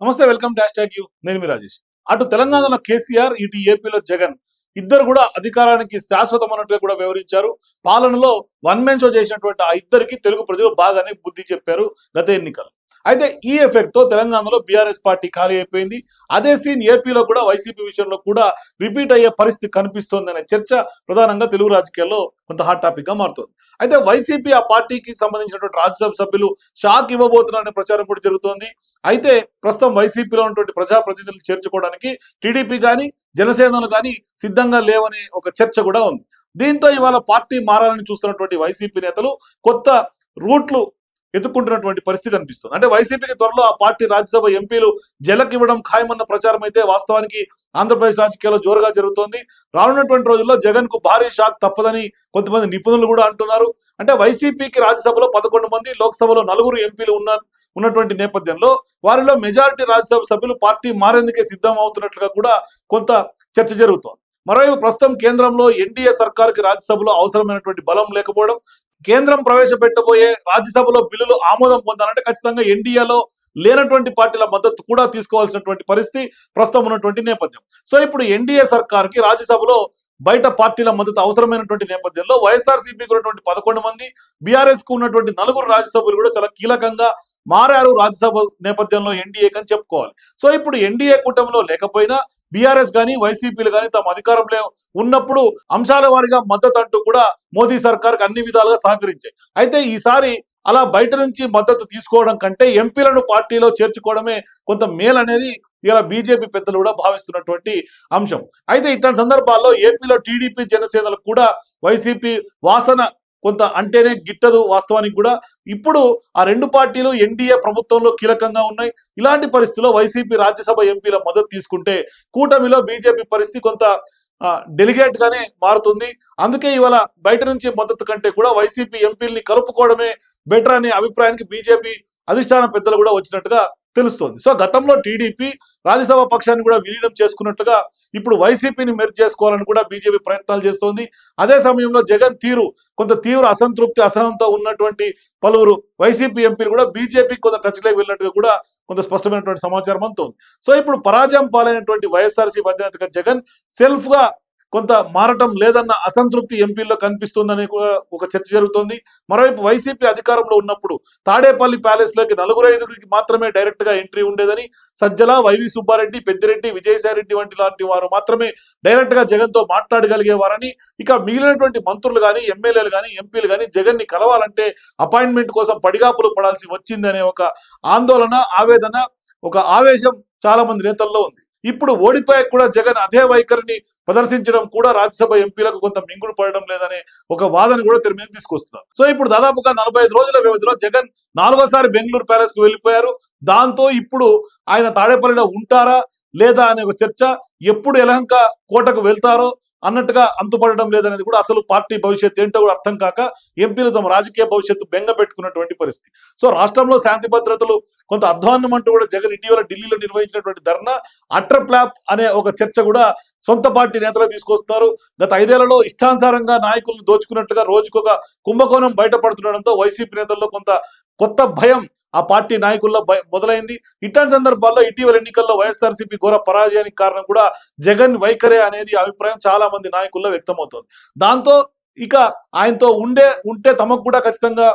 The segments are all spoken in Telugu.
నమస్తే వెల్కమ్ డాష్ ట్యాగ్ యూ. నేను మీ రాజేష్. అటు తెలంగాణలో కేసీఆర్ ఇటు ఏపీలో జగన్. ఇద్దరు కూడా అధికారానికి శాశ్వతమైనట్టుగా కూడా వివరించారు. పాలనలో వన్ మెన్ షో చేసినటువంటి ఆ ఇద్దరికి తెలుగు ప్రజలు బాగానే బుద్ధి చెప్పారు గత ఎన్నికలు అయితే ఈ ఎఫెక్ట్తో తెలంగాణలో బీఆర్ఎస్ పార్టీ ఖాళీ అయిపోయింది. అదే సీన్ ఏపీలో కూడా వైసీపీ విషయంలో కూడా రిపీట్ అయ్యే పరిస్థితి కనిపిస్తోందనే చర్చ ప్రధానంగా తెలుగు రాజకీయాల్లో కొంత హాట్ టాపిక్గా మారుతుంది. అయితే వైసీపీ ఆ పార్టీకి సంబంధించినటువంటి రాజ్యసభ సభ్యులు షాక్ ఇవ్వబోతున్నారనే ప్రచారం కూడా జరుగుతోంది. అయితే ప్రస్తుతం వైసీపీలో ఉన్నటువంటి ప్రజాప్రతినిధులు చేర్చుకోవడానికి టీడీపీ కానీ జనసేనలు కానీ సిద్ధంగా లేవనే ఒక చర్చ కూడా ఉంది. దీంతో ఇవాళ పార్టీ మారాలని చూస్తున్నటువంటి వైసీపీ నేతలు కొత్త రూట్లు ఎదుర్కొంటున్నటువంటి పరిస్థితి కనిపిస్తుంది అంటే వైసీపీకి త్వరలో ఆ పార్టీ రాజ్యసభ ఎంపీలు జలకి ఇవ్వడం ఖాయమన్న ప్రచారం అయితే వాస్తవానికి ఆంధ్రప్రదేశ్ రాజకీయాల్లో జోరుగా జరుగుతోంది. రానున్నటువంటి రోజుల్లో జగన్కు భారీ షాక్ తప్పదని కొంతమంది నిపుణులు కూడా అంటున్నారు. అంటే వైసీపీకి రాజ్యసభలో పదకొండు మంది లోక్సభలో నలుగురు ఎంపీలు ఉన్న ఉన్నటువంటి నేపథ్యంలో వారిలో మెజారిటీ రాజ్యసభ సభ్యులు పార్టీ మారేందుకే సిద్ధం అవుతున్నట్లుగా కూడా కొంత చర్చ జరుగుతోంది. మరోవైపు ప్రస్తుతం కేంద్రంలో ఎన్డీఏ సర్కార్కి రాజ్యసభలో అవసరమైనటువంటి బలం లేకపోవడం కేంద్రం ప్రవేశపెట్టబోయే రాజ్యసభలో బిల్లులు ఆమోదం పొందాలంటే ఖచ్చితంగా ఎన్డీఏలో లేనటువంటి పార్టీల మద్దతు కూడా తీసుకోవాల్సినటువంటి పరిస్థితి ప్రస్తుతం ఉన్నటువంటి నేపథ్యం. సో ఇప్పుడు ఎన్డీఏ సర్కార్కి రాజ్యసభలో బయట పార్టీల మద్దతు అవసరమైనటువంటి నేపథ్యంలో వైఎస్ఆర్సీపీకి ఉన్నటువంటి పదకొండు మంది బీఆర్ఎస్కు ఉన్నటువంటి నలుగురు రాజ్యసభ్యులు కూడా చాలా కీలకంగా మారారు రాజ్యసభ నేపథ్యంలో ఎన్డీఏ అని చెప్పుకోవాలి. సో ఇప్పుడు ఎన్డీఏ కూటమిలో లేకపోయినా బీఆర్ఎస్ కానీ వైసీపీలు కానీ తమ అధికారంలో ఉన్నప్పుడు అంశాల వారిగా మద్దతు అంటూ కూడా మోదీ సర్కార్కి అన్ని విధాలుగా సహకరించాయి. అయితే ఈసారి అలా బయట నుంచి మద్దతు తీసుకోవడం కంటే ఎంపీలను పార్టీలో చేర్చుకోవడమే కొంత మేలు అనేది ఇలా బీజేపీ పెద్దలు కూడా భావిస్తున్నటువంటి అంశం. అయితే ఇట్లాంటి సందర్భాల్లో ఏపీలో టీడీపీ జనసేనలకు కూడా వైసీపీ వాసన కొంత అంటేనే గిట్టదు వాస్తవానికి కూడా. ఇప్పుడు ఆ రెండు పార్టీలు ఎన్డీఏ ప్రభుత్వంలో కీలకంగా ఉన్నాయి. ఇలాంటి పరిస్థితుల్లో వైసీపీ రాజ్యసభ ఎంపీల మద్దతు తీసుకుంటే కూటమిలో బీజేపీ పరిస్థితి కొంత డెలిగేట్ గానే మారుతుంది. అందుకే ఇవాళ బయట నుంచి మద్దతు కంటే కూడా వైసీపీ ఎంపీల్ని కలుపుకోవడమే బెటర్ అనే అభిప్రాయానికి బీజేపీ అధిష్టాన పెద్దలు కూడా వచ్చినట్టుగా తెలుస్తోంది. సో గతంలో టీడీపీ రాజ్యసభ పక్షాన్ని కూడా విలీనం చేసుకున్నట్టుగా ఇప్పుడు వైసీపీని మెరుగు చేసుకోవాలని కూడా బీజేపీ ప్రయత్నాలు చేస్తోంది. అదే సమయంలో జగన్ తీరు కొంత తీవ్ర అసంతృప్తి అసహనంతో ఉన్నటువంటి పలువురు వైసీపీ ఎంపీలు కూడా బీజేపీ కొంత టచ్లోకి వెళ్ళినట్టుగా కూడా కొంత స్పష్టమైనటువంటి సమాచారం అంతా ఉంది సో ఇప్పుడు పరాజయం పాలైనటువంటి వైఎస్ఆర్సీపీ అధినేతగా జగన్ సెల్ఫ్గా కొంత మారటం లేదన్న అసంతృప్తి ఎంపీల్లో కనిపిస్తుందని కూడా ఒక చర్చ జరుగుతోంది. మరోవైపు వైసీపీ అధికారంలో ఉన్నప్పుడు తాడేపల్లి ప్యాలెస్లోకి నలుగురు ఐదుగురికి మాత్రమే డైరెక్ట్గా ఎంట్రీ ఉండేదని సజ్జల వైవి సుబ్బారెడ్డి పెద్దిరెడ్డి విజయసాయిరెడ్డి వంటి లాంటి వారు మాత్రమే డైరెక్ట్గా జగన్తో మాట్లాడగలిగేవారని ఇక మిగిలినటువంటి మంత్రులు కానీ ఎమ్మెల్యేలు కానీ ఎంపీలు కానీ జగన్ని కలవాలంటే అపాయింట్మెంట్ కోసం పడిగాపులు పడాల్సి వచ్చిందనే ఒక ఆందోళన ఆవేదన ఒక ఆవేశం చాలా మంది నేతల్లో ఉంది. ఇప్పుడు ఓడిపోయాక కూడా జగన్ అదే వైఖరిని ప్రదర్శించడం కూడా రాజ్యసభ ఎంపీలకు కొంత మింగుడు పడడం లేదనే ఒక వాదన కూడా తెర మీద తీసుకొస్తున్నారు. సో ఇప్పుడు దాదాపుగా నలభై ఐదు రోజుల వ్యవధిలో జగన్ నాలుగోసారి బెంగళూరు ప్యాలెస్కు వెళ్ళిపోయారు. దాంతో ఇప్పుడు ఆయన తాడేపల్లిలో ఉంటారా లేదా అనే ఒక చర్చ ఎప్పుడు ఎలహంక కోటకు వెళ్తారో అన్నట్టుగా అంతుపడడం లేదనేది కూడా అసలు పార్టీ భవిష్యత్తు ఏంటో కూడా అర్థం కాక ఎంపీలు తమ రాజకీయ భవిష్యత్తు బెంగ పెట్టుకున్నటువంటి పరిస్థితి. సో రాష్ట్రంలో శాంతి భద్రతలు కొంత అధ్వాన్నం అంటూ కూడా జగన్ ఇటీవల ఢిల్లీలో నిర్వహించినటువంటి ధర్నా అట్ర ప్లాప్ అనే ఒక చర్చ కూడా సొంత పార్టీ నేతలు తీసుకొస్తున్నారు. గత ఐదేళ్ళలో ఇష్టానుసారంగా నాయకులను దోచుకున్నట్టుగా రోజుకొక కుంభకోణం బయటపడుతుండడంతో వైసీపీ నేతల్లో కొంత కొత్త భయం ఆ పార్టీ నాయకుల్లో మొదలైంది. ఇట్లాంటి సందర్భాల్లో ఇటీవల ఎన్నికల్లో వైఎస్ఆర్సీపీ ఘోర పరాజయానికి కారణం కూడా జగన్ వైఖరే అనేది అభిప్రాయం చాలా మంది నాయకుల్లో వ్యక్తమవుతోంది. దాంతో ఇక ఆయనతో ఉండే ఉంటే తమకు కూడా ఖచ్చితంగా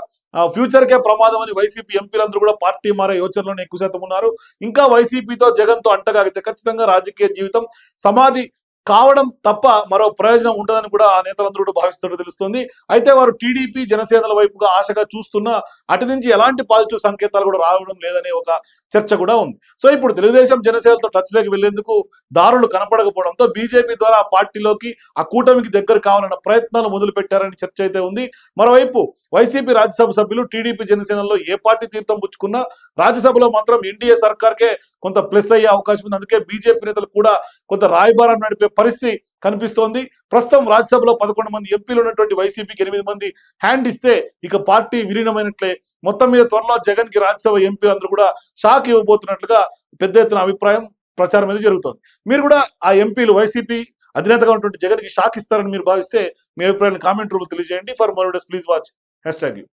ఫ్యూచర్ కే ప్రమాదం అని వైసీపీ ఎంపీలందరూ కూడా పార్టీ మారే యోచనలోనే ఎక్కువ శాతం ఉన్నారు. ఇంకా వైసీపీతో జగన్తో అంటగాగితే ఖచ్చితంగా రాజకీయ జీవితం సమాధి కావడం తప్ప మరో ప్రయోజనం ఉండదని కూడా ఆ నేతలందరూ భావిస్తున్నట్టు తెలుస్తుంది. అయితే వారు టీడీపీ జనసేనల వైపుగా ఆశగా చూస్తున్నా అటు నుంచి ఎలాంటి పాజిటివ్ సంకేతాలు కూడా రావడం లేదనే ఒక చర్చ కూడా ఉంది. సో ఇప్పుడు తెలుగుదేశం జనసేనలతో టచ్లోకి వెళ్ళేందుకు దారులు కనపడకపోవడంతో బీజేపీ ద్వారా ఆ పార్టీలోకి ఆ కూటమికి దగ్గర కావాలన్న ప్రయత్నాలు మొదలు పెట్టారని చర్చ అయితే ఉంది. మరోవైపు వైసీపీ రాజ్యసభ సభ్యులు టీడీపీ జనసేనలో ఏ పార్టీ తీర్థం పుచ్చుకున్నా రాజ్యసభలో మాత్రం ఎన్డీఏ సర్కార్కే కొంత ప్లస్ అయ్యే అవకాశం ఉంది. అందుకే బీజేపీ నేతలు కూడా కొంత రాయబారం నడిపే పరిస్థితి కనిపిస్తోంది. ప్రస్తుతం రాజ్యసభలో పదకొండు మంది ఎంపీలు ఉన్నటువంటి వైసీపీకి ఎనిమిది మంది హ్యాండ్ ఇస్తే ఇక పార్టీ విలీనమైనట్లే. మొత్తం మీద త్వరలో జగన్కి రాజ్యసభ ఎంపీలు అందరూ కూడా షాక్ ఇవ్వబోతున్నట్లుగా పెద్ద ఎత్తున అభిప్రాయం ప్రచారం మీద జరుగుతోంది. మీరు కూడా ఆ ఎంపీలు వైసీపీ అధినేతగా ఉన్నటువంటి జగన్కి షాక్ ఇస్తారని మీరు భావిస్తే మీ అభిప్రాయాన్ని కామెంట్ రూపంలో తెలియజేయండి. For more please watch. Hashtag you.